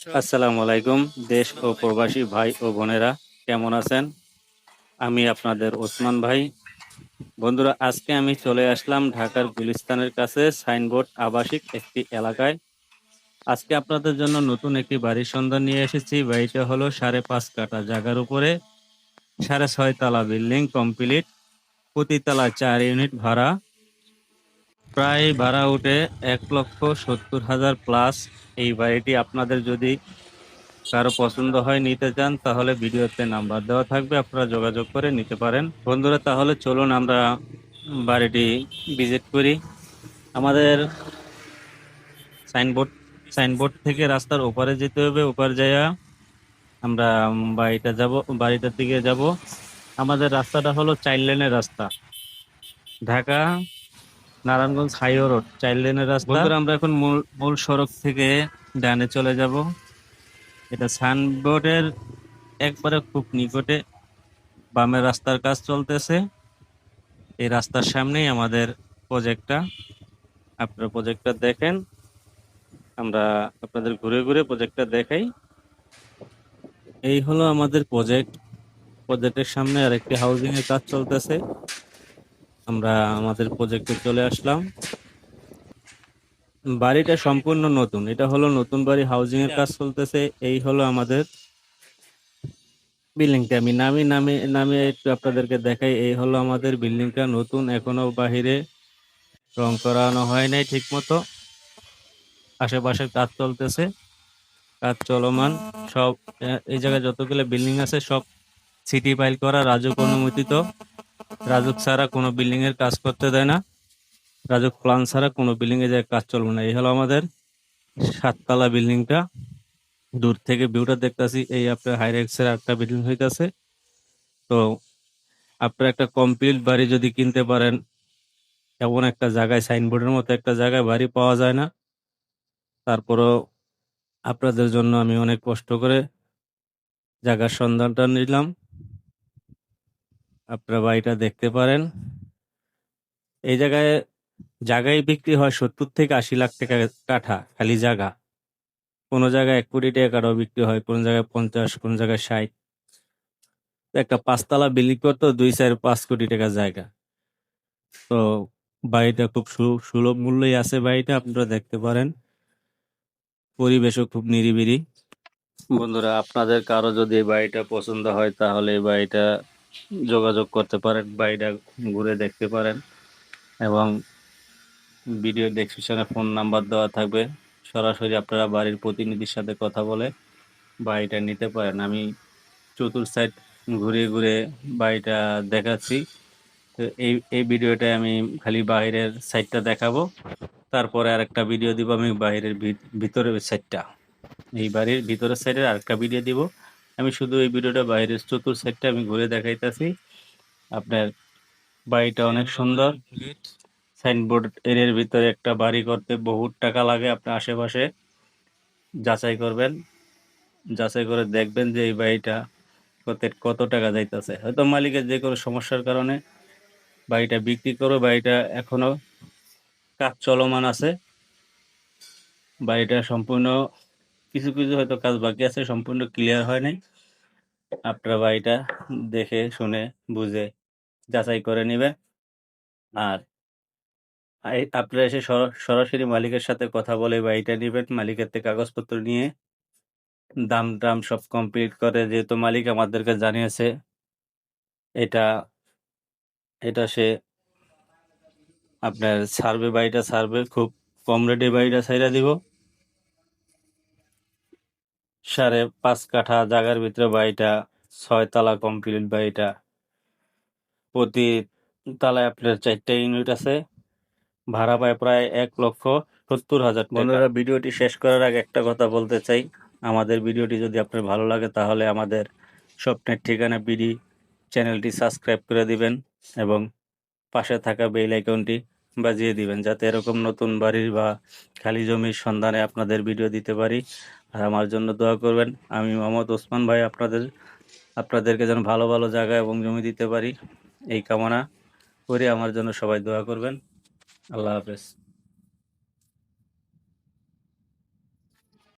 আসসালামু আলাইকুম, দেশ ও প্রবাসী ভাই ও বোনেরা, কেমন আছেন? আমি আপনাদের ওসমান ভাই। বন্ধুরা, আজকে আমি চলে আসলাম ঢাকার গুলিস্তানের কাছে, সাইনবোর্ড আবাসিক একটি এলাকায়। আজকে আপনাদের জন্য নতুন একটি বাড়ির সন্ধান নিয়ে এসেছি। বাড়িটা হলো সাড়ে পাঁচ কাঠা জায়গার উপরে, সাড়ে ছয় তলা বিল্ডিং কমপ্লিট প্রতিতলা চার ইউনিট ভাড়া। প্রায় ভাড়া উঠে এক লক্ষ সত্তর হাজার প্লাস এই বাড়িটি আপনাদের যদি কারও পছন্দ হয় নিতে চান, তাহলে ভিডিওতে নাম্বার দেওয়া থাকবে, আপনারা যোগাযোগ করে নিতে পারেন। বন্ধুরা, তাহলে চলুন আমরা বাড়িটি ভিজিট করি। আমাদের সাইনবোর্ড সাইনবোর্ড থেকে রাস্তার ওপারে যেতে হবে, ওপার যাইয়া আমরা বাড়িটা যাব, বাড়িটার দিকে যাব। আমাদের রাস্তাটা হলো চাইল্ড লেনের রাস্তা। Dhaka Narayanganj highway road child লেনের রাস্তা। আমরা এখন মূল মূল সড়ক থেকে ডানে চলে যাব। এটা সাইনবোর্ডের একবারে খুব নিকটে বামের রাস্তার কাজ চলতেছে। এই রাস্তার সামনেই আমাদের প্রজেক্টটা। আপনারা প্রজেক্টটা দেখেন। আমরা আপনাদের ঘুরে ঘুরে প্রজেক্টটা দেখাই। এই হলো আমাদের প্রজেক্ট। প্রজেক্টের সামনে আরেকটি হাউজিং এর কাজ চলতেছে। আমরা আমাদের প্রজেক্টে চলে আসলাম। বাড়িটা সম্পূর্ণ নতুন। এটা হলো নতুন বাড়ি হাউজিং এর কাজ চলতেছে। এই হলো আমাদের বিল্ডিংটা আমি নামি নামে নামে একটু আপনাদেরকে দেখাই। এই হলো আমাদের বিল্ডিংটা নতুন, এখনও বাহিরে রং করানো হয় নাই ঠিক মতো আশেপাশে কাজ চলতেছে, কাজ চলমান। সব এই জায়গায় যতগুলো বিল্ডিং আছে, সব সিটি ফাইল করা, রাজুক অনুমোদিত। রাজুক ছাড়া কোনো বিল্ডিং এর কাজ করতে দেয় না। রাজুক প্ল্যান ছাড়া কোনো বিল্ডিং এ যায়, কাজ চলবে না। এই হলো আমাদের সাততলা বিল্ডিংটা দূর থেকে ভিউটা দেখতাছি, এই আপনার হাইরেক্স এর একটা বিল্ডিং হইতাছে। তো আপনার একটা কমপ্লিট বাড়ি যদি কিনতে পারেন, এমন একটা জায়গায় সাইনবোর্ডের মতো একটা জায়গায় বাড়ি পাওয়া যায় না। তারপরও আপনাদের জন্য আমি অনেক কষ্ট করে জায়গার সন্ধানটা নিলাম। আপনারা বাড়িটা দেখতে পারেন। এই জায়গায় জায়গায় বিক্রি হয় সত্তর থেকে আশি লাখ টাকা কাঠা, খালি জায়গা কোনো জায়গায় এক কোটি টাকা কাঠাও বিক্রি হয়, কোনো জায়গায় পঞ্চাশ, কোনো জায়গায় ষাট। একটা পাঁচতলা বিল্ডিং করতো, দুই চার পাঁচ কোটি টাকা জায়গা। তো বাড়িটা খুব সুলভ মূল্যই আছে বাড়িটা, আপনারা দেখতে পারেন। পরিবেশও খুব নিরিবিলি। বন্ধুরা, আপনাদের কারও যদি বাড়িটা পছন্দ হয়, তাহলে এই বাড়িটা যোগাযোগ করতে পারেন বাড়িটা ঘুরে দেখতে পারেন এবং ভিডিও ডেসক্রিপশনে ফোন নাম্বার দেওয়া থাকবে। সরাসরি আপনারা বাড়ির প্রতিনিধির সাথে কথা বলে বাড়িটা নিতে পারেন। আমি চতুর সাইড ঘুরে ঘুরে বাড়িটা দেখাচ্ছি। তো এই এই ভিডিওটায় আমি খালি বাইরের সাইডটা দেখাবো। তারপরে আরেকটা ভিডিও দিব আমি বাইরের ভিতরের সাইডটা এই বাড়ির ভিতরের সাইডের আরেকটা ভিডিও দিব। আমি শুধু এই ভিডিওটা বাইরের চতুর সাইডটা আমি ঘুরে দেখাইতেছি। আপনার বাড়িটা অনেক সুন্দর। সাইনবোর্ড এরিয়ার ভিতরে একটা বাড়ি করতে বহুত টাকা লাগে আপনি আশেপাশে। যাচাই করবেন। যাচাই করে দেখবেন যে এই বাড়িটা কত কত টাকা যাইতেছে। হয়তো মালিকের যে কোনো সমস্যার কারণে বাড়িটা বিক্রি করে বাড়িটা এখনও কাজ চলমান আছে। বাড়িটা সম্পূর্ণ কিছু কিছু হয়তো কাজ বাকি আছে, সম্পূর্ণ ক্লিয়ার হয় নাই। আপনারা বাড়িটা দেখে, শুনে, বুঝে, যাচাই করে নেবেন। আর আপনারা এসে সর- সরাসরি মালিকের সাথে কথা বলে বাড়িটা নেবেন। মালিকের থেকে কাগজপত্র নিয়ে দাম টাম সব কমপ্লিট করে। যেহেতু মালিক আমাদেরকে জানিয়েছে, এটা এটা সে আপনার সার্ভে, বাড়িটা সার্ভে খুব কম রেটে বাড়িটা ছাইরা দিব। সাড়ে পাঁচ কাঠা জায়গার ভিতরে বাড়িটা ছয় তলা কমপ্লিট বাড়িটা প্রতি তালায় আপনার চারটা ইউনিট আছে। ভাড়া পায় প্রায় এক লক্ষ সত্তর হাজার বন্ধুরা, ভিডিওটি শেষ করার আগে একটা কথা বলতে চাই। আমাদের ভিডিওটি যদি আপনার ভালো লাগে, তাহলে আমাদের স্বপ্নের ঠিকানা বিডি চ্যানেলটি সাবস্ক্রাইব করে দিবেন এবং পাশে থাকা বেল আইকনটি বাজিয়ে দিবেন, যাতে এরকম নতুন বাড়ির বা খালি জমির সন্ধানে আপনাদের ভিডিও দিতে পারি। আর আমার জন্য দোয়া করবেন। আমি মোহাম্মদ ওসমান ভাই আপনাদের, আপনাদেরকে যেন ভালো ভালো জায়গা এবং জমি দিতে পারি। এই কামনা করে আমার জন্য সবাই দোয়া করবেন। আল্লাহ হাফেজ।